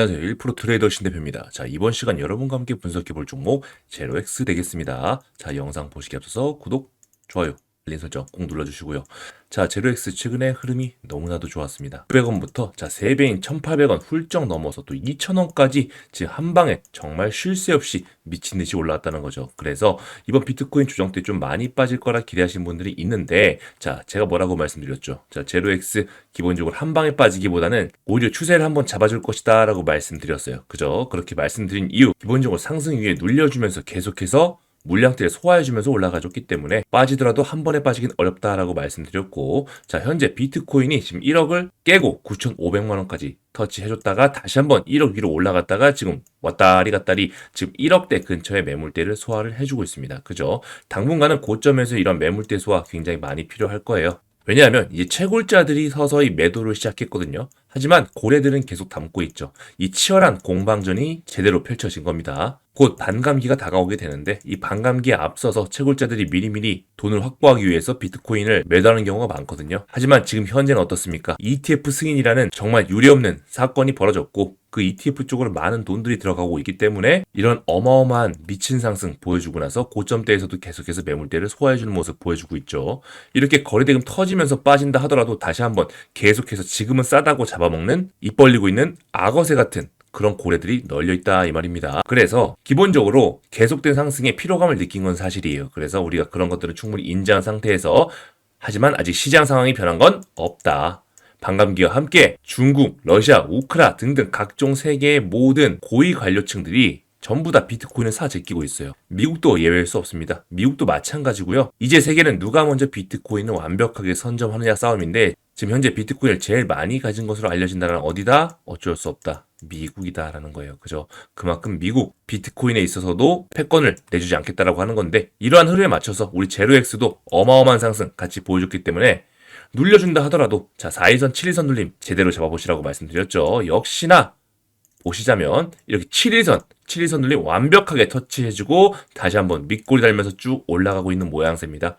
안녕하세요. 1% 트레이더 신대표입니다. 자, 이번 시간 여러분과 함께 분석해 볼 종목 제로엑스 되겠습니다. 자, 영상 보시기 앞서서 구독, 좋아요, 알림 설정 꼭 눌러주시고요. 자, 제로엑스 최근에 흐름이 너무나도 좋았습니다. 900원부터 자, 3배인 1,800원 훌쩍 넘어서 또 2,000원까지 지금 한 방에 정말 쉴 새 없이 미친 듯이 올라왔다는 거죠. 그래서 이번 비트코인 조정 때 좀 많이 빠질 거라 기대하신 분들이 있는데 자, 제가 뭐라고 말씀드렸죠. 자, 제로엑스 기본적으로 한 방에 빠지기보다는 오히려 추세를 한번 잡아줄 것이다 라고 말씀드렸어요. 그죠? 그렇게 말씀드린 이유 기본적으로 상승 위에 눌려주면서 계속해서 물량대를 소화해주면서 올라가줬기 때문에 빠지더라도 한 번에 빠지긴 어렵다라고 말씀드렸고 자 현재 비트코인이 지금 1억을 깨고 9,500만 원까지 터치해줬다가 다시 한번 1억 위로 올라갔다가 지금 왔다리 갔다리 지금 1억대 근처의 매물대를 소화를 해주고 있습니다. 그죠? 당분간은 고점에서 이런 매물대 소화 굉장히 많이 필요할 거예요. 왜냐하면 이제 채굴자들이 서서히 매도를 시작했거든요. 하지만 고래들은 계속 담고 있죠. 이 치열한 공방전이 제대로 펼쳐진 겁니다. 곧 반감기가 다가오게 되는데 이 반감기에 앞서서 채굴자들이 미리미리 돈을 확보하기 위해서 비트코인을 매도하는 경우가 많거든요. 하지만 지금 현재는 어떻습니까? ETF 승인이라는 정말 유례없는 사건이 벌어졌고 그 ETF 쪽으로 많은 돈들이 들어가고 있기 때문에 이런 어마어마한 미친 상승 보여주고 나서 고점대에서도 계속해서 매물대를 소화해주는 모습 보여주고 있죠. 이렇게 거래대금 터지면서 빠진다 하더라도 다시 한번 계속해서 지금은 싸다고 잡 아먹는 입 벌리고 있는 악어새 같은 그런 고래들이 널려 있다 이 말입니다. 그래서 기본적으로 계속된 상승에 피로감을 느낀 건 사실이에요. 그래서 우리가 그런 것들을 충분히 인지한 상태에서 하지만 아직 시장 상황이 변한 건 없다. 반감기와 함께 중국, 러시아, 우크라 등등 각종 세계의 모든 고위 관료층들이 전부 다 비트코인을 사 제끼고 있어요. 미국도 예외일 수 없습니다. 미국도 마찬가지고요. 이제 세계는 누가 먼저 비트코인을 완벽하게 선점하느냐 싸움인데 지금 현재 비트코인을 제일 많이 가진 것으로 알려진 나라는 어디다? 어쩔 수 없다. 미국이다라는 거예요. 그죠? 그만큼 미국 비트코인에 있어서도 패권을 내주지 않겠다라고 하는 건데 이러한 흐름에 맞춰서 우리 제로엑스도 어마어마한 상승 같이 보여줬기 때문에 눌려준다 하더라도 자 4일선 7일선 눌림 제대로 잡아보시라고 말씀드렸죠. 역시나 보시자면 이렇게 7일선 7일선 눌림 완벽하게 터치해주고 다시 한번 밑골이 달면서 쭉 올라가고 있는 모양새입니다.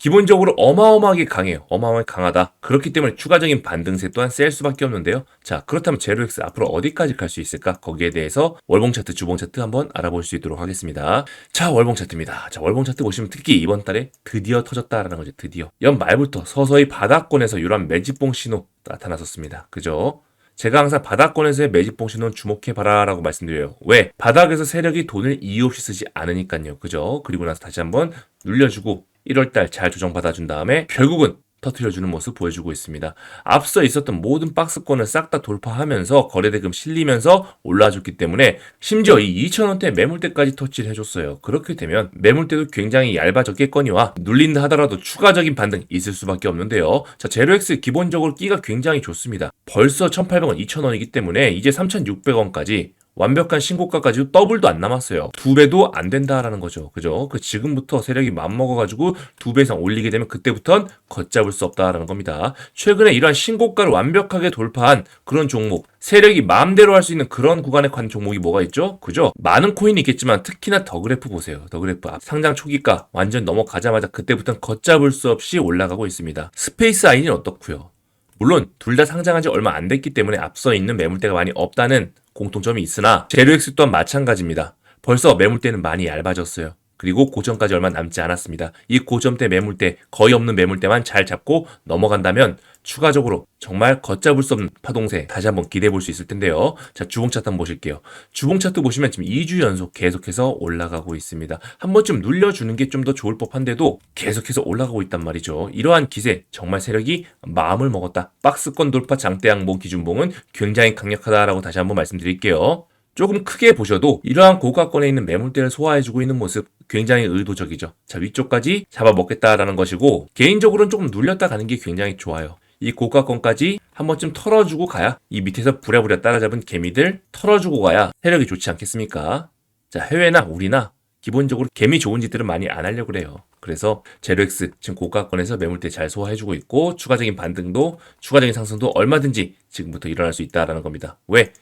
기본적으로 어마어마하게 강해요. 어마어마하게 강하다. 그렇기 때문에 추가적인 반등세 또한 셀 수밖에 없는데요. 자, 그렇다면 제로엑스 앞으로 어디까지 갈 수 있을까? 거기에 대해서 월봉 차트, 주봉 차트 한번 알아볼 수 있도록 하겠습니다. 자, 월봉 차트입니다. 자, 월봉 차트 보시면 특히 이번 달에 드디어 터졌다라는 거죠. 드디어. 연 말부터 서서히 바닥권에서 이러한 매집봉 신호 나타났었습니다. 그죠? 제가 항상 바닥권에서의 매집봉 신호는 주목해봐라 라고 말씀드려요. 왜? 바닥에서 세력이 돈을 이유 없이 쓰지 않으니까요. 그죠? 그리고 나서 다시 한번 눌려주고 1월달 잘 조정받아준 다음에 결국은 터트려주는 모습 보여주고 있습니다. 앞서 있었던 모든 박스권을 싹 다 돌파하면서 거래대금 실리면서 올라줬기 때문에 심지어 이 2,000원대 매물대까지 터치를 해줬어요. 그렇게 되면 매물대도 굉장히 얇아졌겠거니와 눌린다 하더라도 추가적인 반등 있을 수밖에 없는데요. 자, 제로엑스 기본적으로 끼가 굉장히 좋습니다. 벌써 1,800원, 2,000원이기 때문에 이제 3,600원까지 완벽한 신고가까지도 더블도 안 남았어요. 두 배도 안 된다라는 거죠. 그죠? 그 지금부터 세력이 맘먹어가지고 두 배 이상 올리게 되면 그때부턴 걷잡을 수 없다라는 겁니다. 최근에 이러한 신고가를 완벽하게 돌파한 그런 종목, 세력이 마음대로 할 수 있는 그런 구간에 관 종목이 뭐가 있죠? 그죠? 많은 코인이 있겠지만 특히나 더 그래프 보세요. 더 그래프 상장 초기가 완전 넘어가자마자 그때부터는 걷잡을 수 없이 올라가고 있습니다. 스페이스 아이는 어떻고요? 물론 둘 다 상장한 지 얼마 안 됐기 때문에 앞서 있는 매물대가 많이 없다는 공통점이 있으나 제로엑스 또한 마찬가지입니다. 벌써 매물대는 많이 얇아졌어요. 그리고 고점까지 얼마 남지 않았습니다. 이 고점대 매물대 거의 없는 매물대만 잘 잡고 넘어간다면 추가적으로 정말 걷잡을 수 없는 파동세 다시 한번 기대해 볼 수 있을 텐데요. 자, 주봉 차트 한번 보실게요. 주봉 차트 보시면 지금 2주 연속 계속해서 올라가고 있습니다. 한 번쯤 눌려주는 게 좀 더 좋을 법한데도 계속해서 올라가고 있단 말이죠. 이러한 기세 정말 세력이 마음을 먹었다. 박스권 돌파 장대 항봉 기준봉은 굉장히 강력하다라고 다시 한번 말씀드릴게요. 조금 크게 보셔도 이러한 고가권에 있는 매물대를 소화해주고 있는 모습 굉장히 의도적이죠. 자, 위쪽까지 잡아먹겠다라는 것이고 개인적으로는 조금 눌렸다 가는 게 굉장히 좋아요. 이 고가권까지 한 번쯤 털어주고 가야 이 밑에서 부랴부랴 따라잡은 개미들 털어주고 가야 세력이 좋지 않겠습니까? 자, 해외나 우리나 기본적으로 개미 좋은 짓들은 많이 안 하려고 그래요. 그래서 제로엑스 지금 고가권에서 매물대 잘 소화해주고 있고 추가적인 반등도 추가적인 상승도 얼마든지 지금부터 일어날 수 있다라는 겁니다. 왜?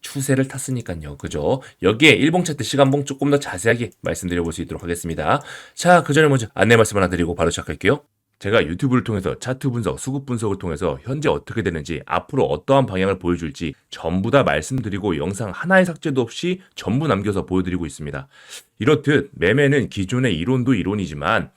추세를 탔으니까요. 그죠? 여기에 일봉 차트 시간봉 조금 더 자세하게 말씀드려 볼 수 있도록 하겠습니다. 자, 그 전에 먼저 안내 말씀 하나 드리고 바로 시작할게요. 제가 유튜브를 통해서 차트 분석, 수급 분석을 통해서 현재 어떻게 되는지, 앞으로 어떠한 방향을 보여줄지 전부 다 말씀드리고 영상 하나의 삭제도 없이 전부 남겨서 보여드리고 있습니다. 이렇듯 매매는 기존의 이론도 이론이지만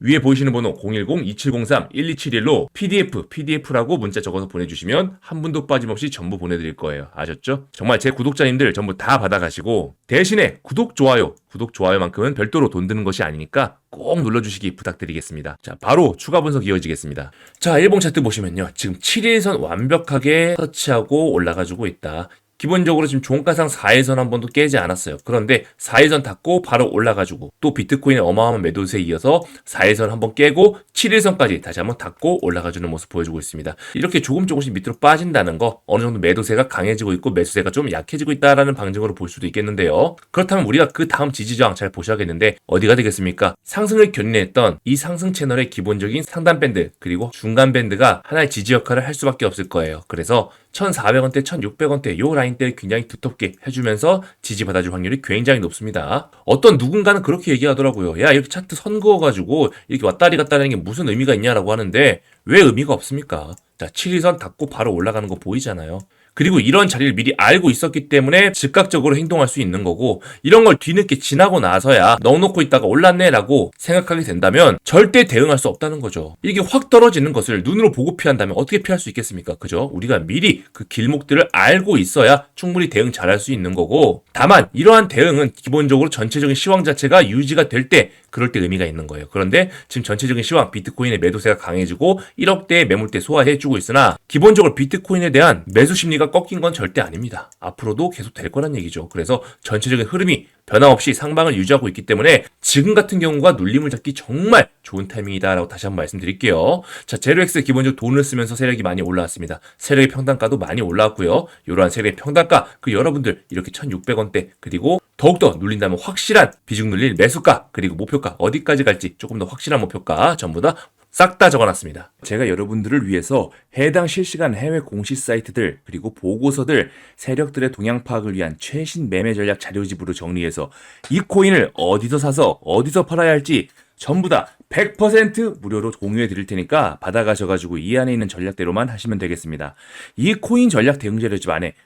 위에 보이시는 번호 010-2703-1271로 PDF, PDF라고 문자 적어서 보내주시면 한 분도 빠짐없이 전부 보내드릴 거예요. 아셨죠? 정말 제 구독자님들 전부 다 받아가시고 대신에 구독, 좋아요, 구독, 좋아요만큼은 별도로 돈 드는 것이 아니니까 꼭 눌러주시기 부탁드리겠습니다. 자, 바로 추가 분석 이어지겠습니다. 자, 일봉 차트 보시면요. 지금 7일선 완벽하게 터치하고 올라가지고 있다. 기본적으로 지금 종가상 4일선 한 번도 깨지 않았어요. 그런데 4일선 닫고 바로 올라가지고 또 비트코인의 어마어마한 매도세에 이어서 4일선 한 번 깨고 7일선까지 다시 한번 닫고 올라가주는 모습 보여주고 있습니다. 이렇게 조금 조금씩 밑으로 빠진다는 거 어느 정도 매도세가 강해지고 있고 매수세가 좀 약해지고 있다라는 방증으로 볼 수도 있겠는데요. 그렇다면 우리가 그 다음 지지저항 잘 보셔야겠는데 어디가 되겠습니까? 상승을 견인했던 이 상승 채널의 기본적인 상단 밴드 그리고 중간 밴드가 하나의 지지 역할을 할 수밖에 없을 거예요. 그래서 1,400원대, 1,600원대 요 라인대를 굉장히 두텁게 해주면서 지지받아줄 확률이 굉장히 높습니다. 어떤 누군가는 그렇게 얘기하더라고요. 야 이렇게 차트 선 그어가지고 이렇게 왔다리 갔다리 하는 게 무슨 의미가 있냐라고 하는데 왜 의미가 없습니까? 자 7일선 닫고 바로 올라가는 거 보이잖아요. 그리고 이런 자리를 미리 알고 있었기 때문에 즉각적으로 행동할 수 있는 거고 이런 걸 뒤늦게 지나고 나서야 넣어놓고 있다가 올랐네라고 생각하게 된다면 절대 대응할 수 없다는 거죠. 이게 확 떨어지는 것을 눈으로 보고 피한다면 어떻게 피할 수 있겠습니까? 그죠? 우리가 미리 그 길목들을 알고 있어야 충분히 대응 잘할 수 있는 거고 다만 이러한 대응은 기본적으로 전체적인 시황 자체가 유지가 될 때 그럴 때 의미가 있는 거예요. 그런데 지금 전체적인 시황 비트코인의 매도세가 강해지고 1억대의 매물대 소화해주고 있으나 기본적으로 비트코인에 대한 매수 심리가 꺾인 건 절대 아닙니다. 앞으로도 계속 될 거란 얘기죠. 그래서 전체적인 흐름이 변함없이 상방을 유지하고 있기 때문에 지금 같은 경우가 눌림을 잡기 정말 좋은 타이밍이다라고 다시 한번 말씀드릴게요. 자, 제로엑스 기본적으로 돈을 쓰면서 세력이 많이 올라왔습니다. 세력의 평단가도 많이 올라왔고요. 이러한 세력의 평단가 그 여러분들 이렇게 1,600원대 그리고 더욱더 눌린다면 확실한 비중 눌릴 매수가 그리고 목표가 어디까지 갈지 조금 더 확실한 목표가 전부 다 싹다 적어놨습니다. 제가 여러분들을 위해서 해당 실시간 해외 공시 사이트들 그리고 보고서들 세력들의 동향 파악을 위한 최신 매매 전략 자료집으로 정리해서 이 코인을 어디서 사서 어디서 팔아야 할지 전부 다 100% 무료로 공유해 드릴 테니까 받아가셔가지고 이 안에 있는 전략대로만 하시면 되겠습니다. 이 코인 전략 대응 자료집 안에